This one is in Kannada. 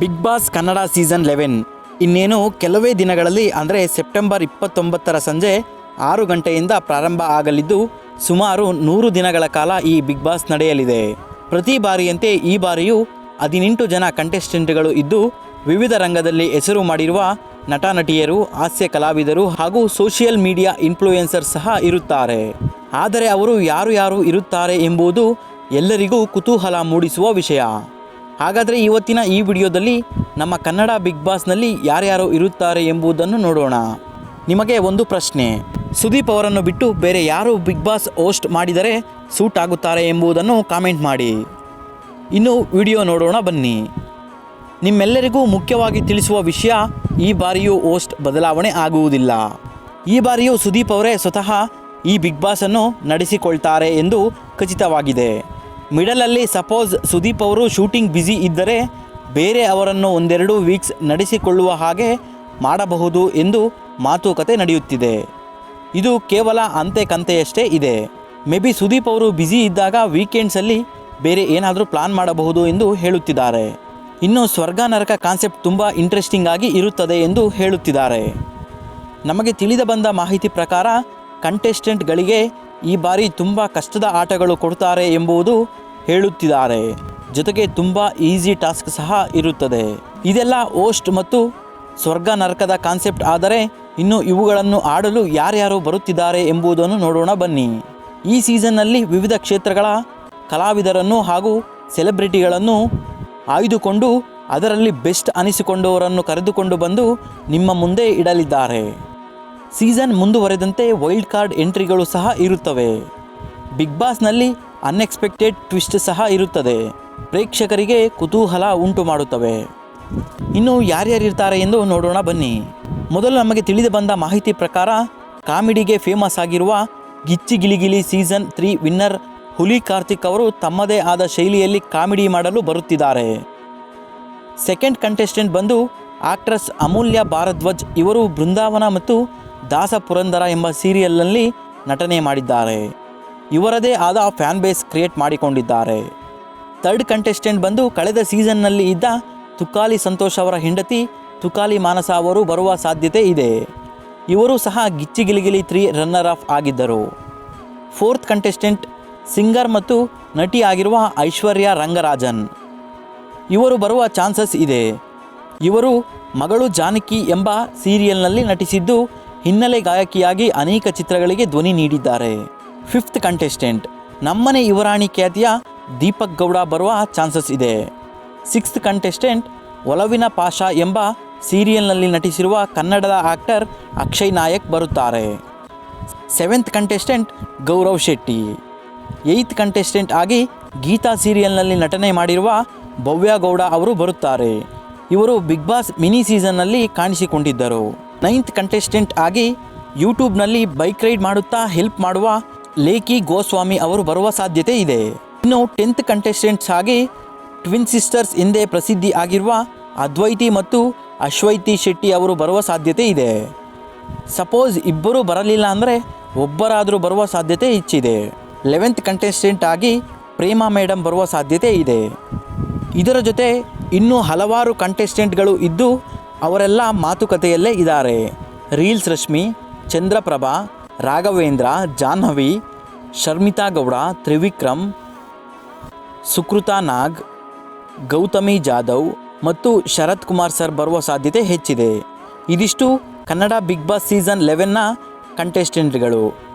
Bigg Boss Kannada season eleven ಇನ್ನೇನು ಕೆಲವೇ ದಿನಗಳಲ್ಲಿ, ಅಂದರೆ ಸೆಪ್ಟೆಂಬರ್ ಇಪ್ಪತ್ತೊಂಬತ್ತರ ಸಂಜೆ ಆರು ಗಂಟೆಯಿಂದ ಪ್ರಾರಂಭ ಆಗಲಿದ್ದು, ಸುಮಾರು ನೂರು ದಿನಗಳ ಕಾಲ ಈ ಬಿಗ್ ಬಾಸ್ ನಡೆಯಲಿದೆ. ಪ್ರತಿ ಬಾರಿಯಂತೆ ಈ ಬಾರಿಯೂ ಹದಿನೆಂಟು ಜನ ಕಂಟೆಸ್ಟೆಂಟ್ಗಳು ಇದ್ದು, ವಿವಿಧ ರಂಗದಲ್ಲಿ ಹೆಸರು ಮಾಡಿರುವ ನಟ ನಟಿಯರು ಹಾಸ್ಯ ಕಲಾವಿದರು ಹಾಗೂ ಸೋಷಿಯಲ್ ಮೀಡಿಯಾ ಇನ್ಫ್ಲೂಯೆನ್ಸರ್ ಸಹ ಇರುತ್ತಾರೆ. ಆದರೆ ಅವರು ಯಾರು ಯಾರು ಇರುತ್ತಾರೆ ಎಂಬುದು ಎಲ್ಲರಿಗೂ ಕುತೂಹಲ ಮೂಡಿಸುವ ವಿಷಯ. ಹಾಗಾದರೆ ಇವತ್ತಿನ ಈ ವಿಡಿಯೋದಲ್ಲಿ ನಮ್ಮ ಕನ್ನಡ ಬಿಗ್ ಬಾಸ್ನಲ್ಲಿ ಯಾರ್ಯಾರು ಇರುತ್ತಾರೆ ಎಂಬುದನ್ನು ನೋಡೋಣ. ನಿಮಗೆ ಒಂದು ಪ್ರಶ್ನೆ. ಸುದೀಪ್ ಅವರನ್ನು ಬಿಟ್ಟು ಬೇರೆ ಯಾರು ಬಿಗ್ ಬಾಸ್ ಹೋಸ್ಟ್ ಮಾಡಿದರೆ ಸೂಟ್ ಆಗುತ್ತಾರೆ ಎಂಬುದನ್ನು ಕಾಮೆಂಟ್ ಮಾಡಿ. ಇನ್ನು ವಿಡಿಯೋ ನೋಡೋಣ ಬನ್ನಿ. ನಿಮ್ಮೆಲ್ಲರಿಗೂ ಮುಖ್ಯವಾಗಿ ತಿಳಿಸುವ ವಿಷಯ ಈ ಬಾರಿಯೂ ಹೋಸ್ಟ್ ಬದಲಾವಣೆ ಆಗುವುದಿಲ್ಲ. ಈ ಬಾರಿಯೂ ಸುದೀಪ್ ಅವರೇ ಸ್ವತಃ ಈ ಬಿಗ್ ಬಾಸನ್ನು ನಡೆಸಿಕೊಳ್ತಾರೆ ಎಂದು ಖಚಿತವಾಗಿದೆ. ಮಿಡಲಲ್ಲಿ ಸಪೋಸ್ ಸುದೀಪ್ ಅವರು ಶೂಟಿಂಗ್ ಬ್ಯುಸಿ ಇದ್ದರೆ ಬೇರೆ ಅವರನ್ನು ಒಂದೆರಡು ವೀಕ್ಸ್ ನಡೆಸಿಕೊಳ್ಳುವ ಹಾಗೆ ಮಾಡಬಹುದು ಎಂದು ಮಾತುಕತೆ ನಡೆಯುತ್ತಿದೆ. ಇದು ಕೇವಲ ಅಂತೆ ಕಂತೆಯಷ್ಟೇ ಇದೆ. ಮೇ ಬಿ ಸುದೀಪ್ ಅವರು ಬ್ಯುಸಿ ಇದ್ದಾಗ ವೀಕೆಂಡ್ಸಲ್ಲಿ ಬೇರೆ ಏನಾದರೂ ಪ್ಲಾನ್ ಮಾಡಬಹುದು ಎಂದು ಹೇಳುತ್ತಿದ್ದಾರೆ. ಇನ್ನು ಸ್ವರ್ಗ ನರಕ ಕಾನ್ಸೆಪ್ಟ್ ತುಂಬ ಇಂಟ್ರೆಸ್ಟಿಂಗ್ ಆಗಿ ಇರುತ್ತದೆ ಎಂದು ಹೇಳುತ್ತಿದ್ದಾರೆ. ನಮಗೆ ತಿಳಿದ ಬಂದ ಮಾಹಿತಿ ಪ್ರಕಾರ ಕಂಟೆಸ್ಟೆಂಟ್ಗಳಿಗೆ ಈ ಬಾರಿ ತುಂಬ ಕಷ್ಟದ ಆಟಗಳು ಕೊಡ್ತಾರೆ ಎಂಬುದು ಹೇಳುತ್ತಿದ್ದಾರೆ. ಜೊತೆಗೆ ತುಂಬ ಈಸಿ ಟಾಸ್ಕ್ ಸಹ ಇರುತ್ತದೆ. ಇದೆಲ್ಲ ಓಸ್ಟ್ ಮತ್ತು ಸ್ವರ್ಗ ನರಕದ ಕಾನ್ಸೆಪ್ಟ್ ಆದರೆ ಇನ್ನು ಇವುಗಳನ್ನು ಆಡಲು ಯಾರ್ಯಾರು ಬರುತ್ತಿದ್ದಾರೆ ಎಂಬುದನ್ನು ನೋಡೋಣ ಬನ್ನಿ. ಈ ಸೀಸನ್ನಲ್ಲಿ ವಿವಿಧ ಕ್ಷೇತ್ರಗಳ ಕಲಾವಿದರನ್ನು ಹಾಗೂ ಸೆಲೆಬ್ರಿಟಿಗಳನ್ನು ಆಯ್ದುಕೊಂಡು ಅದರಲ್ಲಿ ಬೆಸ್ಟ್ ಅನಿಸಿಕೊಂಡವರನ್ನು ಕರೆದುಕೊಂಡು ಬಂದು ನಿಮ್ಮ ಮುಂದೆ ಇಡಲಿದ್ದಾರೆ. ಸೀಸನ್ ಮುಂದುವರೆದಂತೆ ವೈಲ್ಡ್ ಕಾರ್ಡ್ ಎಂಟ್ರಿಗಳು ಸಹ ಇರುತ್ತವೆ. ಬಿಗ್ ಬಾಸ್ನಲ್ಲಿ ಅನ್ಎಕ್ಸ್ಪೆಕ್ಟೆಡ್ ಟ್ವಿಸ್ಟ್ ಸಹ ಇರುತ್ತದೆ. ಪ್ರೇಕ್ಷಕರಿಗೆ ಕುತೂಹಲ ಉಂಟು ಮಾಡುತ್ತವೆ ಇನ್ನು ಯಾರ್ಯಾರಿರ್ತಾರೆ ಎಂದು ನೋಡೋಣ ಬನ್ನಿ. ಮೊದಲು ನಮಗೆ ತಿಳಿದು ಬಂದ ಮಾಹಿತಿ ಪ್ರಕಾರ, ಕಾಮಿಡಿಗೆ ಫೇಮಸ್ ಆಗಿರುವ Gicchi Giligili season three winner Huli Karthik ಅವರು ತಮ್ಮದೇ ಆದ ಶೈಲಿಯಲ್ಲಿ ಕಾಮಿಡಿ ಮಾಡಲು ಬರುತ್ತಿದ್ದಾರೆ. ಸೆಕೆಂಡ್ ಕಂಟೆಸ್ಟೆಂಟ್ ಬಂದು ಆಕ್ಟ್ರೆಸ್ ಅಮೂಲ್ಯ ಭಾರದ್ವಾಜ್ ಇವರು ಬೃಂದಾವನ ಮತ್ತು ದಾಸ ಪುರಂದರ ಎಂಬ ಸೀರಿಯಲ್ನಲ್ಲಿ ನಟನೆ ಮಾಡಿದ್ದಾರೆ. ಇವರದೇ ಆದ ಫ್ಯಾನ್ ಬೇಸ್ ಕ್ರಿಯೇಟ್ ಮಾಡಿಕೊಂಡಿದ್ದಾರೆ. ಥರ್ಡ್ ಕಂಟೆಸ್ಟೆಂಟ್ ಬಂದು ಕಳೆದ ಸೀಸನ್ನಲ್ಲಿ ಇದ್ದ ತುಕಾಲಿ ಸಂತೋಷ್ ಅವರ ಹೆಂಡತಿ ತುಕಾಲಿ ಮಾನಸ ಅವರು ಬರುವ ಸಾಧ್ಯತೆ ಇದೆ. ಇವರು ಸಹ ಗಿಚ್ಚಿಗಿಲಿಗಿಲಿ ತ್ರೀ ರನ್ನರ್ ಆಫ್ ಆಗಿದ್ದರು. ಫೋರ್ತ್ ಕಂಟೆಸ್ಟೆಂಟ್ ಸಿಂಗರ್ ಮತ್ತು ನಟಿ ಆಗಿರುವ ಐಶ್ವರ್ಯ ರಂಗರಾಜನ್. ಇವರು ಬರುವ ಚಾನ್ಸಸ್ ಇದೆ. ಇವರು ಮಗಳು ಜಾನಕಿ ಎಂಬ ಸೀರಿಯಲ್ನಲ್ಲಿ ನಟಿಸಿದ್ದು ಹಿನ್ನೆಲೆ ಗಾಯಕಿಯಾಗಿ ಅನೇಕ ಚಿತ್ರಗಳಿಗೆ ಧ್ವನಿ ನೀಡಿದ್ದಾರೆ. ಫಿಫ್ತ್ ಕಂಟೆಸ್ಟೆಂಟ್ ನಮ್ಮನೆ ಯುವರಾಣಿ ಖ್ಯಾತಿಯ ದೀಪಕ್ ಗೌಡ ಬರುವ ಚಾನ್ಸಸ್ ಇದೆ. ಸಿಕ್ಸ್ತ್ ಕಂಟೆಸ್ಟೆಂಟ್ ಒಲವಿನ ಪಾಷಾ ಎಂಬ ಸೀರಿಯಲ್ನಲ್ಲಿ ನಟಿಸಿರುವ ಕನ್ನಡದ ಆಕ್ಟರ್ ಅಕ್ಷಯ್ ನಾಯಕ್ ಬರುತ್ತಾರೆ. Seventh contestant Gaurav Shetty. Eighth contestant ಆಗಿ ಗೀತಾ ಸೀರಿಯಲ್ನಲ್ಲಿ ನಟನೆ ಮಾಡಿರುವ ಭವ್ಯ ಗೌಡ ಅವರು ಬರುತ್ತಾರೆ. ಇವರು ಬಿಗ್ ಬಾಸ್ ಮಿನಿ ಸೀಸನ್ನಲ್ಲಿ ಕಾಣಿಸಿಕೊಂಡಿದ್ದರು. ನೈನ್ತ್ ಕಂಟೆಸ್ಟೆಂಟ್ ಆಗಿ ಯೂಟ್ಯೂಬ್ನಲ್ಲಿ ಬೈಕ್ ರೈಡ್ ಮಾಡುತ್ತಾ ಹೆಲ್ಪ್ ಮಾಡುವ ಲೇಕಿ ಗೋಸ್ವಾಮಿ ಅವರು ಬರುವ ಸಾಧ್ಯತೆ ಇದೆ. ಇನ್ನು ಟೆಂತ್ ಕಂಟೆಸ್ಟೆಂಟ್ಸ್ ಆಗಿ ಟ್ವಿನ್ ಸಿಸ್ಟರ್ಸ್ ಎಂದೇ ಪ್ರಸಿದ್ಧಿ ಆಗಿರುವ ಅದ್ವೈತಿ ಮತ್ತು ಅಶ್ವೈತಿ ಶೆಟ್ಟಿ ಅವರು ಬರುವ ಸಾಧ್ಯತೆ ಇದೆ. ಸಪೋಸ್ ಇಬ್ಬರೂ ಬರಲಿಲ್ಲ ಅಂದರೆ ಒಬ್ಬರಾದರೂ ಬರುವ ಸಾಧ್ಯತೆ ಹೆಚ್ಚಿದೆ. ಲೆವೆಂತ್ ಕಂಟೆಸ್ಟೆಂಟ್ ಆಗಿ ಪ್ರೇಮಾ ಮೇಡಮ್ ಬರುವ ಸಾಧ್ಯತೆ ಇದೆ. ಇದರ ಜೊತೆ ಇನ್ನೂ ಹಲವಾರು ಕಂಟೆಸ್ಟೆಂಟ್ಗಳು ಇದ್ದು ಅವರೆಲ್ಲ ಮಾತುಕತೆಯಲ್ಲೇ ಇದ್ದಾರೆ. ರೀಲ್ಸ್ ರಶ್ಮಿ, ಚಂದ್ರಪ್ರಭಾ, ರಾಘವೇಂದ್ರ, ಜಾಹ್ನವಿ, ಶರ್ಮಿತಾ ಗೌಡ, ತ್ರಿವಿಕ್ರಮ್, ಸುಕೃತಾ ನಾಗ್, ಗೌತಮಿ ಜಾಧವ್ ಮತ್ತು ಶರತ್ ಕುಮಾರ್ ಸರ್ ಬರುವ ಸಾಧ್ಯತೆ ಹೆಚ್ಚಿದೆ. ಇದಿಷ್ಟು ಕನ್ನಡ ಬಿಗ್ ಬಾಸ್ ಸೀಸನ್ ಲೆವೆನ್ನ ಕಂಟೆಸ್ಟೆಂಟ್ಗಳು